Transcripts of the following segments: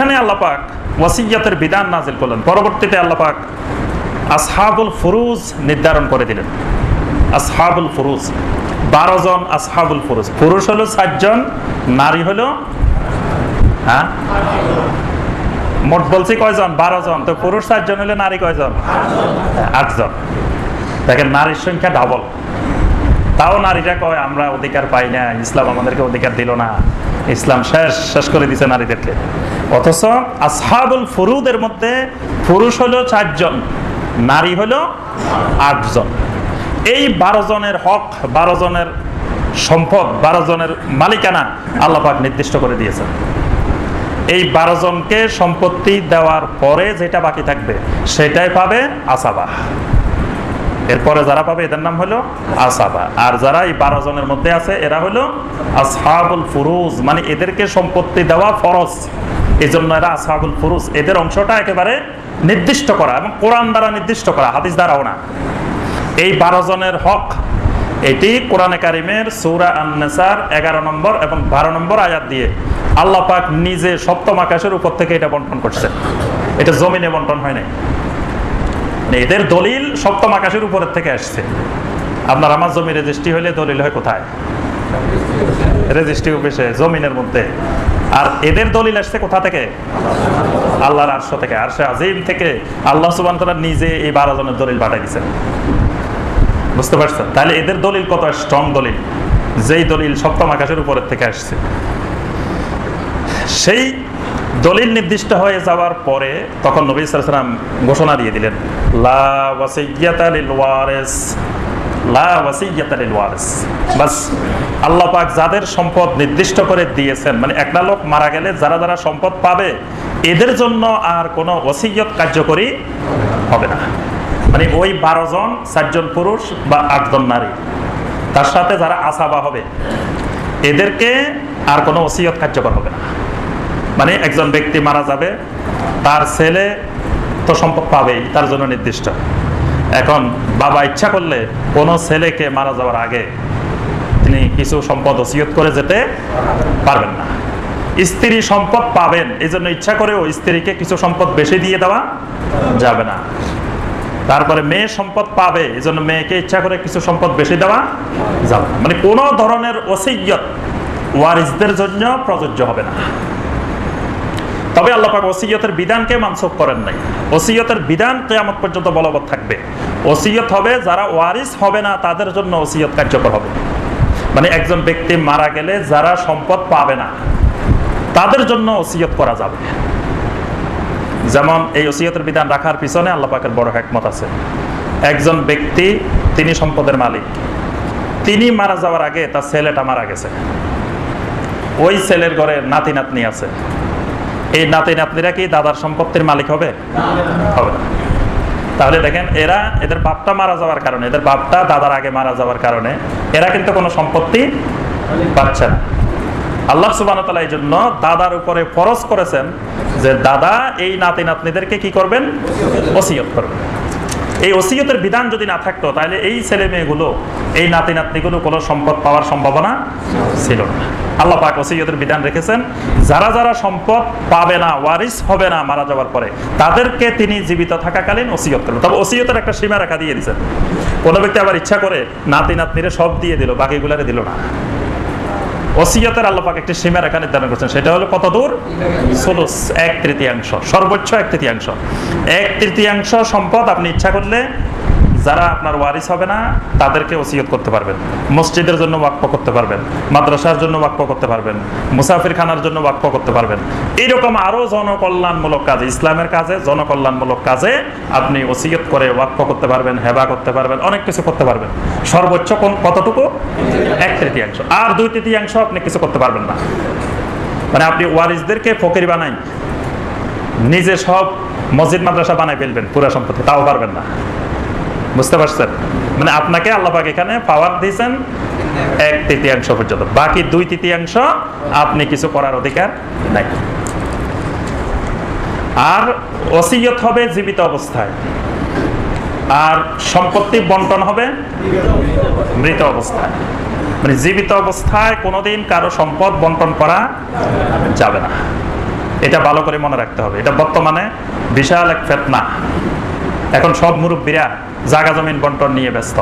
এইখানে আল্লাপাক ওয়াসিয়াতের বিধান নাজিল করলেন। পরবর্তীতে আল্লাপাক আসহাবুল ফুরুজ নির্ধারণ করে দিলেন। আসহাবুল ফুরুজ। বারো জন আসহাবুল ফুরুজ। পুরুষ হলো ষাটজন নারী হলো হ্যাঁ? মোট বলছি কয়জন বারো জন। তো পুরুষ ষাটজন হলে নারী কয়জন আটজন দেখেন, নারীর সংখ্যা ডাবল তাও নারীরা কয়, আমরা অধিকার পাই না, ইসলাম আমাদেরকে অধিকার দিল না। ইসলাম শেষ শেষ করে দিছে নারীদেরকে। অথচ আসহাবুল ফুরুদের মধ্যে পুরুষ হলো চারজন, নারী হলো আটজন। এই বারো জনের হক, বারো জনের সম্পদ, বারো জনের মালিকানা আল্লাপাক নির্দিষ্ট করে দিয়েছেন। এই বারো জনকে সম্পত্তি দেওয়ার পরে যেটা বাকি থাকবে, সেটাই পাবে আসাবা। এরপরে যারা পাবে, এদের নাম হলো আসাবা। আর যারা এই বারো জনের মধ্যে আছে, এরা হলো আসহাবুল ফুরুজ। মানে এদেরকে সম্পত্তি দেওয়া ফরজ। এই জন্য এরা আসহাবুল ফুরুজ। এদের অংশটা একেবারে নির্দিষ্ট করা এবং কোরআন দ্বারা নির্দিষ্ট করা, হাদিস দ্বারাও না। এই বারো জনের হক, এটি কোরআনে কারিমের সৌরা আন্নেসার এগারো নম্বর এবং বারো নম্বর আয়াত দিয়ে আল্লাহ পাক নিজে সপ্তম আকাশের উপর থেকে এটা বন্টন করছে। এটা জমিনে বন্টন হয় নাই। এদের দলিল সপ্তম আকাশের উপরের থেকে আসছে। আপনার আমার জমি রেজিস্ট্রি হলে দলিল হয় কোথায়? রেজিস্ট্রি অফিসে, জমিনের মধ্যে। আর এদের দলিল আসছে কোথা থেকে? আল্লাহর আরশ থেকে। আরশে আজিম থেকে আল্লাহ সুবান তারা নিজে এই বারো জনের দলিল পাঠাই দিচ্ছেন বুঝতে পারছেন? তাহলে এদের দলিল কত? স্ট্রং দলিল। যেই দলিল সপ্তম আকাশের উপরের থেকে আসছে। সেই দলিল নির্দিষ্ট হয়ে যাওয়ার পরে তখন নবী সালাম ঘোষণা দিয়ে দিলেন, লা ওয়ারিস লা ওয়ারিস। বাস, আল্লাহ পাক যাদের সম্পদ নির্দিষ্ট করে দিয়েছেন মানে একটা লোক মারা গেলে যারা যারা সম্পদ পাবে, এদের জন্য আর কোনো ওসিয়ত কার্যকরী হবে না। মানে ওই বারো জন চারজন পুরুষ বা আটজন নারী, তার সাথে যারা আসাবা হবে, এদেরকে আর কোনো ওসিয়ত কার্যকর হবে না। মানে একজন ব্যক্তি মারা যাবে, তার ছেলে তো সম্পদ পাবেই, তার জন্য নির্দিষ্ট। এখন বাবা ইচ্ছা করলে কোনো ছেলেকে মারা যাওয়ার আগে তিনি কিছু সম্পদ ওসিয়ত করে যেতে পারবেন না। স্ত্রী সম্পদ পাবেন এই জন্য ইচ্ছা করেও স্ত্রীকে কিছু সম্পদ বেশি দিয়ে দেওয়া যাবে না। তারপরে মেয়ে সম্পদ পাবে এই জন্য মেয়েকে ইচ্ছা করে কিছু সম্পদ বেশি দেওয়া যাবে মানে কোনো ধরনের ওসিয়ত ওয়ারিসদের জন্য প্রযোজ্য হবে না। তবে আল্লাহ ওসিয়তের বিধানকে মানসুখ করেন নাই। ওসিয়তের বিধান কেয়ামত পর্যন্ত বলবৎ থাকবে। ওসিয়ত হবে, যারা ওয়ারিস হবে না, তাদের জন্য ওসিয়ত কার্যকর হবে। মানে একজন ব্যক্তি মারা গেলে যারা সম্পদ পাবে না, তাদের জন্য ওসিয়ত করা যাবে। যেমন এই ওসিয়তের বিধান রাখার পিছনে আল্লাহ পাকের বড় একমত আছে। একজন ব্যক্তি, তিনি সম্পদের মালিক। তিনি মারা যাওয়ার আগে তার ছেলেটা মারা গেছে। ওই ছেলের ঘরে নাতি নাতনি আছে। এই নাতি নাতনিরা কি দাদার সম্পত্তির মালিক হবে? তাহলে দেখেন, এরা এদের বাপটা মারা যাওয়ার কারণে, এদের বাপটা দাদার আগে মারা যাওয়ার কারণে, এরা কিন্তু কোনো সম্পত্তি পাচ্ছে না। আল্লাহ সুবাহ এই জন্য দাদার উপরে ফরজ করেছেন যে দাদা এই নাতি নাতনিদেরকে কি করবেন? ওসিয়ত করবেন। এই ওসিয়তের বিধান যদি না থাকতো, তাহলে এই ছেলে মেয়েগুলো, এই নাতি নাতনিগুলো কোনো সম্পদ পাওয়ার সম্ভাবনা ছিল না। আল্লাহ পাক ওসিয়তের বিধান রেখেছেন, যারা যারা সম্পদ পাবে না, ওয়ারিস হবে না মারা যাওয়ার পরে, তাদেরকে তিনি জীবিত থাকাকালীন ওসিয়ত করবেন তবে ওসিয়তের একটা সীমা রেখা দিয়ে দিয়েছেন। কোনো ব্যক্তি আবার ইচ্ছা করে নাতি নাতনিরে সব দিয়ে দিল, বাকিগুলারে দিল না। ওসিয়তের আল্লাপাক একটি সীমা রেখা নির্ধারণ করছেন। সেটা হলো কত দূর? সোলস। এক তৃতীয়াংশ। সর্বোচ্চ এক তৃতীয়াংশ। এক তৃতীয়াংশ সম্পদ আপনি ইচ্ছা করলে যারা আপনার ওয়ারিস হবে না, তাদেরকে ওসিয়ত করতে পারবেন। মসজিদের জন্য ওয়াক্ফ করতে পারবেন, মাদ্রাসার জন্য ওয়াক্ফ করতে পারবেন মুসাফির খানার জন্য ওয়াক্ফ করতে পারবেন। এইরকম আরও জনকল্যাণমূলক কাজে, ইসলামের কাজে জনকল্যাণমূলক কাজে আপনি ওসিয়ত করে ওয়াক্ফ করতে পারবেন, হেবা করতে পারবেন, অনেক কিছু করতে পারবেন। সর্বোচ্চ কোন কতটুকু? এক তৃতীয়াংশ। আর দুই তৃতীয়াংশ আপনি কিছু করতে পারবেন না। মানে আপনি ওয়ারিসদেরকে ফকির বানাই, নিজে সব মসজিদ মাদ্রাসা বানাই ফেলবেন, পুরা সম্পত্তি, তাও পারবেন না। বুঝতে পারছেন? মানে আপনাকে আল্লাপাক এখানে পাওয়ার দিয়েছেন এক তৃতীয়াংশ পর্যন্ত। বাকি দুই তৃতীয়াংশ আপনি কিছু করার অধিকার নাই। আর ওসিয়ত হবে জীবিত অবস্থায়। আর সম্পত্তি বন্টন হবে মৃত অবস্থায়। মানে জীবিত অবস্থায় কোনোদিন কারও সম্পদ বন্টন করা যাবে না। এটা ভালো করে মনে রাখতে হবে। এটা বর্তমানে বিশাল এক ফেতনা। এখন সব মুরব্বীরা জাগা জমিন বন্টন নিয়ে ব্যস্ত।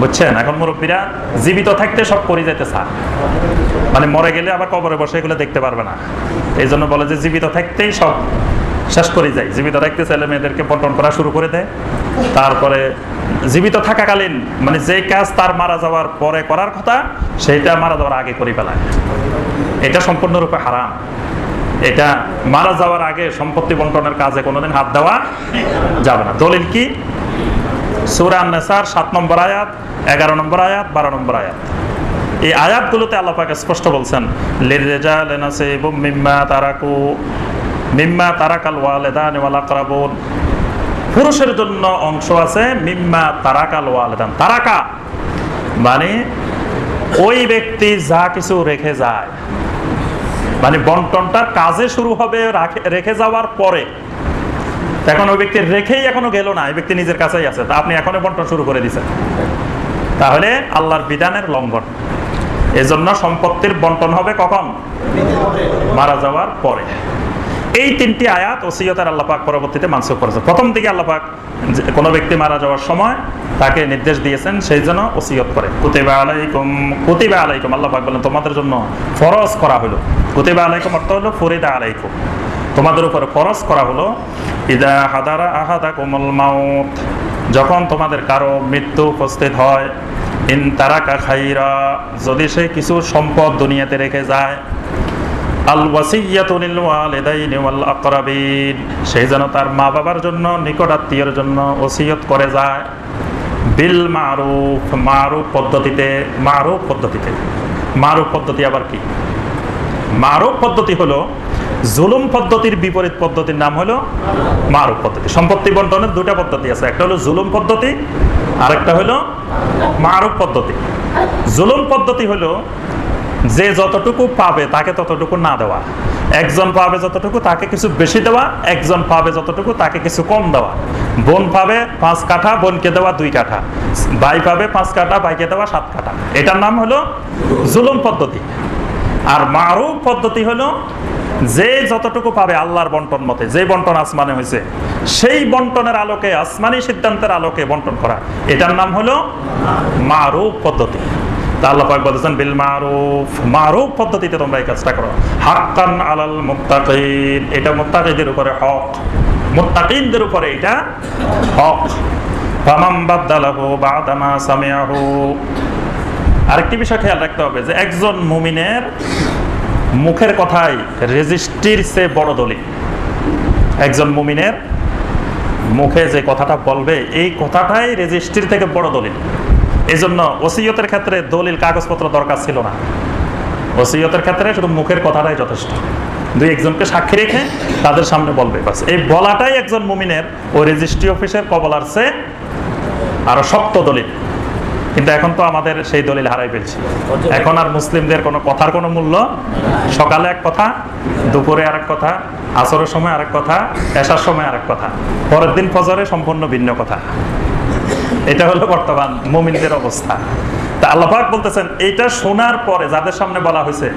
বুঝছেন? এখন মুরব্বীরা জীবিত থাকতে সব করে যেতে চায়। মানে মরে গেলে আবার কবরে বসে এগুলো দেখতে পারবে না। এই জন্য বলে যে জীবিত থাকতেই সব শেষ করে যায়। জীবিত থাকতে ছেলে মেয়েদেরকে বন্টন করা শুরু করে দেয়। তারপরে জীবিত থাকাকালীন মানে যে কাজ তার মারা যাওয়ার পরে করার কথা সেইটা মারা যাওয়ার আগে করে ফেলায়। এটা সম্পূর্ণরূপে হারাম। এটা মারা যাওয়ার আগে সম্পত্তি বন্টনের কাজে কোনোদিন হাত দেওয়া যাবে না। দলিল কি? সুরান নেসার সাত নম্বর আয়াত, এগারো নম্বর আয়াত, বারো নম্বর আয়াত। এই আয়াতগুলোতে আল্লাহ স্পষ্ট বলছেন, লিররিজাল নাসিবু মিম্মা তারাকু, মিম্মা তারাকাল ওয়ালিদান ওয়াল আকরাবুন। পুরুষের জন্য অংশ আছে, মিম্মা তারাকাল ওয়ালিদান। তারাকা মানে ওই ব্যক্তি যা কিছু রেখে যায়। মানে বন্টনটা কাজে শুরু হবে রাখে- রেখে যাওয়ার পরে। এখন ওই ব্যক্তি রেখেই এখনও গেল না, এই ব্যক্তি নিজের কাছেই আছে। তা আপনি এখনও বন্টন শুরু করে দিচ্ছেন তাহলে আল্লাহর বিধানের লঙ্ঘন। এজন্য সম্পত্তির বন্টন হবে কখন? মারা যাওয়ার পরে। এই তিনটি আয়াত ওসিয়তের আল্লাপাক পরবর্তীতে মানসুখ করেছে প্রথম দিকে আল্লাপাক কোনো ব্যক্তি মারা যাওয়ার সময় তাকে নির্দেশ দিয়েছেন, সেই জন্য ওসিয়ত করে। কুতিবা আলাইকুম কুতিবা আলাইকুম আল্লাপাক বলেন, তোমাদের জন্য ফরজ করা হলো। কুতিবা আলাইকুম অর্থ হলো, ফরিদা আলাইকুম। তোমাদের উপরে ফরজ করা হলো, ইদা হাদারা আহাদা কোমল মাউত। যখন তোমাদের কারও মৃত্যু উপস্থিত হয়, ইন তারাকা খাইরা। যদি সে কিছু সম্পদ দুনিয়াতে রেখে যায় সেই যেন তার মা বাবার জন্য নিকট আত্মীয়ের জন্য ওসিয়ত করে যায় বিল মারুফ মারুফ পদ্ধতিতে মারুফ পদ্ধতিতে। মারুফ পদ্ধতি আবার কি? মারুফ পদ্ধতি হলো, জুলুম পদ্ধতির বিপরীত পদ্ধতির নাম হলো মারুফ পদ্ধতি। সম্পত্তি বন্টনের দুটা পদ্ধতি আছে। একটা হলো জুলুম পদ্ধতি, আরেকটা হলো মারুফ পদ্ধতি। জুলুম পদ্ধতি হলো যে যতটুকু পাবে তাকে ততটুকু না দেওয়া। একজন পাবে যতটুকু তাকে কিছু বেশি দেওয়া, একজন পাবে যতটুকু তাকে কিছু কম দেওয়া। বোন পাবে পাঁচ কাঠা, বোনকে দেওয়া দুই কাঠা। ভাই পাবে পাঁচ কাঠা, ভাইকে দেওয়া সাত কাঠা। এটার নাম হলো জুলুম পদ্ধতি। আর মারুফ পদ্ধতি হলো যে যতটুকু পাবে আল্লাহর বন্টন মতে, যে বন্টন আসমানে হয়েছে, সেই বন্টনের আলোকে, আসমানি সিদ্ধান্তের আলোকে বন্টন করা। এটার নাম হলো মারুফ পদ্ধতি। মারুফ। পদ্ধতিতে তোমরা এই কাজটা করো। এটা উপরে হক। উপরে এটা হক। আরেকটি বিষয় খেয়াল রাখতে হবে যে একজন মুমিনের মুখের কথাই রেজিস্ট্রির চেয়ে বড় দলিল। একজন মুমিনের মুখে যে কথাটা বলবে, এই কথাটাই রেজিস্ট্রির থেকে বড় দলিল। এই জন্য ওসিয়তের ক্ষেত্রে দলিল, কাগজপত্র দরকার ছিল না। ওসিয়তের ক্ষেত্রে শুধু মুখের কথাটাই যথেষ্ট। দুই একজনকে সাক্ষী রেখে তাদের সামনে বলবে বাস এই বলাটাই একজন মুমিনের ওই রেজিস্ট্রি অফিসের কবলার চেয়ে আরও শক্ত দলিল। কিন্তু এখন তো আমাদের সেই দলিল হারাই ফেলছি। এখন আর মুসলিমদের কোনো কথার কোনো মূল্য সকালে এক কথা, দুপুরে আরেক কথা, আসরের সময় আরেক কথা, এসার সময় আরেক কথা, পরের দিন ফজরে সম্পূর্ণ ভিন্ন কথা। এটা হলো বর্তমান মুমিনদের অবস্থা। তা আল্লাহাক বলতেছেন, এইটা শোনার পরে যাদের সামনে বলা হয়েছে,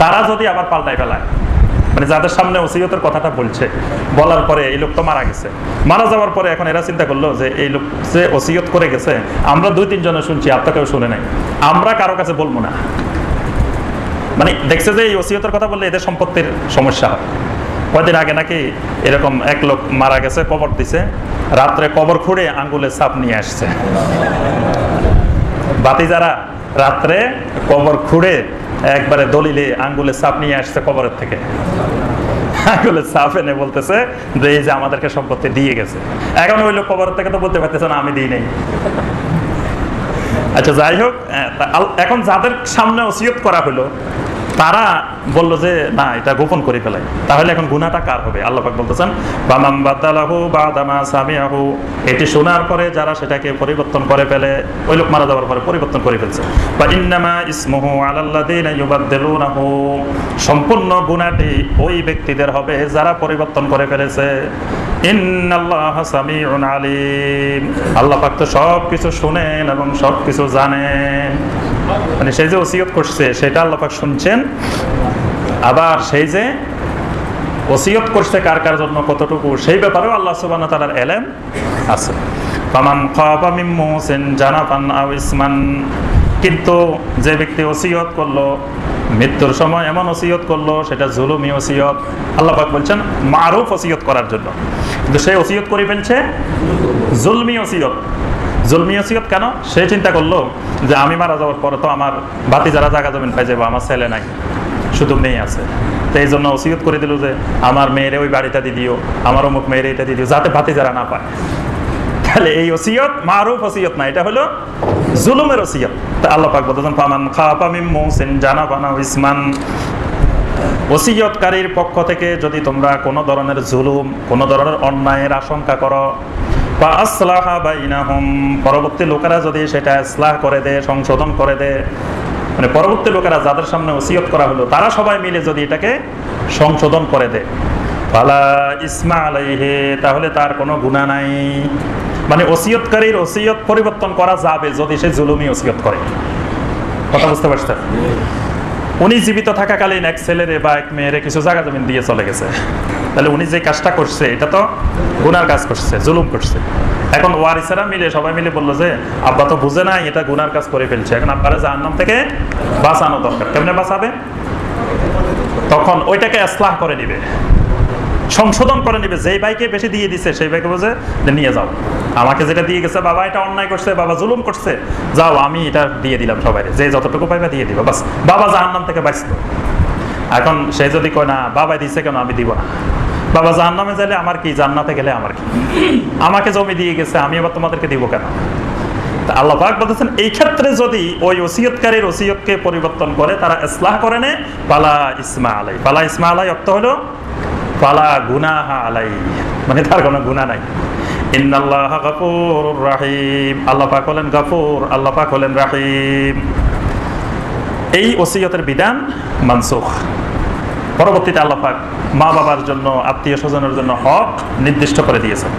তারা যদি আবার পাল্টাই ফেলায় মানে যাদের সামনে ওসিয়তের কথাটা বলছে, বলার পরে এই লোক তো মারা গেছে। মারা যাওয়ার পরে এখন এরা চিন্তা করল যে এই লোক যে ওসিয়ত করে গেছে, আমরা দুই তিনজনে শুনছি আপনার কেউ শুনে নাই। আমরা কারও কাছে বলব না। মানে দেখছে যে এই ওসিয়তের কথা বললে এদের সম্পত্তির সমস্যা হয়। কয়দিন আগে নাকি এরকম এক লোক মারা গেছে, কবর দিছে রাত্রে কবর খুঁড়ে আঙ্গুলে ছাপ নিয়ে আসছে। বাতি যারা রাত্রে কবর খুঁড়ে একবারে দলিলে আঙ্গুলে ছাপ নিয়ে আসছে কবরের থেকে। আঙ্গুলে এনে বলতেছে যে, এই যে আমাদেরকে সম্পত্তি দিয়ে গেছে। এখন ওই লোক কবরের থেকে তো বলতে পারতেছে না, আমি দিই নেই। আচ্ছা যাই হোক এখন যাদের সামনে ওসিয়ত করা হলো তারা বলল যে, না, এটা গোপন করে ফেলাই। তাহলে এখন গুনাহটা কার হবে? আল্লাহাক বলতেছেন বামাম বাদালাহু বাদামা সামিয়াহু এটি শোনার পরে যারা সেটাকে পরিবর্তন করে ফেলে, ওই লোক মারা যাওয়ার পরে পরিবর্তন করে ফেলছে। বা ইন্নামা ইসমুহু ইউবাদদিলুনাহু। সম্পূর্ণ গুনাহটি ওই ব্যক্তিদের হবে যারা পরিবর্তন করে ফেলেছে। আল্লাহ পাক তো সব কিছু শুনেন এবং সব কিছু জানেন। মানে সেই যে ওসিয়ত করছে, সেটা আল্লাহ পাক শুনছেন। আবার সেই যে ওসিয়ত করছে কার কার জন্য কতটুকু, সেই ব্যাপারেও আল্লাহ সুবাহ তালার এলেম আছে। কিন্তু যে ব্যক্তি ওসিয়ত করল, মৃত্যুর সময় এমন ওসিয়ত করল, সেটা জুলুমি ওসিয়ত, আল্লাহ পাক বলছেন মারুফ ওসিয়ত করার জন্য। কিন্তু সে ওসিয়ত করে ফেলছে, জুলমি ওসিয়ত। জুলমি কেন? সে চিন্তা করল যে আমি মারা যাওয়ার পরে তো আমার বাতি যারা জায়গা জমিন পাই যাব আমার ছেলে নাই শুধু মেয়ে আছে। তো এই জন্য ওসিয়ত করে দিল যে আমার মেয়েরে ওই বাড়িটা দিয়ে দিও, আমার অমুক মেয়েরে এটা দিয়ে দিও, যাতে বাতি যারা না পায়। তাহলে এই ওসিয়ত মারুফ ওসিয়ত না, এটা হলো জুলুমের ওসিয়ত তা আল্লাহ পাক বলতেছেন ফামান খাফা মিন মুহসিন জানাবানা ইসমান। ওসিয়তকারীর পক্ষ থেকে যদি তোমরা কোনো ধরনের জুলুম, কোনো ধরনের অন্যায়ের আশঙ্কা করো বা আসলাহা বাইনাহুম। পরবর্তী লোকেরা যদি সেটা ইসলাহ করে দেয় সংশোধন করে দেয় মানে পরবর্তী লোকেরা যাদের সামনে ওসিয়ত করা হলো তারা সবাই মিলে যদি এটাকে সংশোধন করে দেয় পালা ইসমা আলাইহে তাহলে তার কোনো গুণা নাই। মানে ওসিয়তকারীর ওসিয়ত পরিবর্তন করা যাবে যদি সে জুলুমি ওসিয়ত করে। কথা বুঝতে পারছেন? উনি জীবিত থাকাকালীন এক ছেলেরে বা এক মেয়েরে কিছু জায়গা জমিন দিয়ে চলে গেছে। তাহলে উনি যে কাজটা করছে, এটা তো গুনার কাজ করছে, জুলুম করছে। এখন ওয়ারিসেরা মিলে, সবাই মিলে বলল যে, আব্বা তো বুঝে নাই, এটা গুনার কাজ করে ফেলছে। এখন আব্বারে জাহান্নাম থেকে বাঁচানো দরকার। কেমনে বাঁচাবে? তখন ওইটাকে ইসলাহ করে নিবে। সংশোধন করে নিবে। যেই ভাইকে বেশি দিয়ে দিছে, সেই ভাইকে যে নিয়ে যাও। আমাকে যেটা দিয়ে গেছে, বাবা, এটা অন্যায় করছে, বাবা জুলুম করছে। যাও, আমি এটা দিয়ে দিলাম সবাই যে যতটুকু পাইবা দিয়ে দিবা। বাস, বাবা জাহান্নাম থেকে বাঁচলো। এখন সে যদি কয়, না বাবা দিছে কেন, আমি দিব। না বাবা, জাহান্নামে যাইলে আমার কি? জান্নাতে গেলে আমার কি? আমাকে জমি দিয়ে গেছে, আমি এবার তোমাদেরকে দিব কেন? আল্লাহ পাক বলতেছেন, এই ক্ষেত্রে যদি ওই ওসিয়তকারীর ওসিয়তকে পরিবর্তন করে, তারা ইসলাহ করে নে পালা ইসমা আলাই। পালা ইসমা আলাই অর্থ হলো পালা গুনাহা আলাই। মানে তার কোনো গুনাহ নাই। ইন্নাল্লাহ গাফুর রাহিম। আল্লাহ পাক হলেন গাফুর, আল্লাহ পাক হলেন রাহিম। এই ওসিয়তের বিধান মানসুখ। পরবর্তীতে আল্লাহাক মা বাবার জন্য আত্মীয় স্বজনের জন্য হক নির্দিষ্ট করে দিয়েছেন।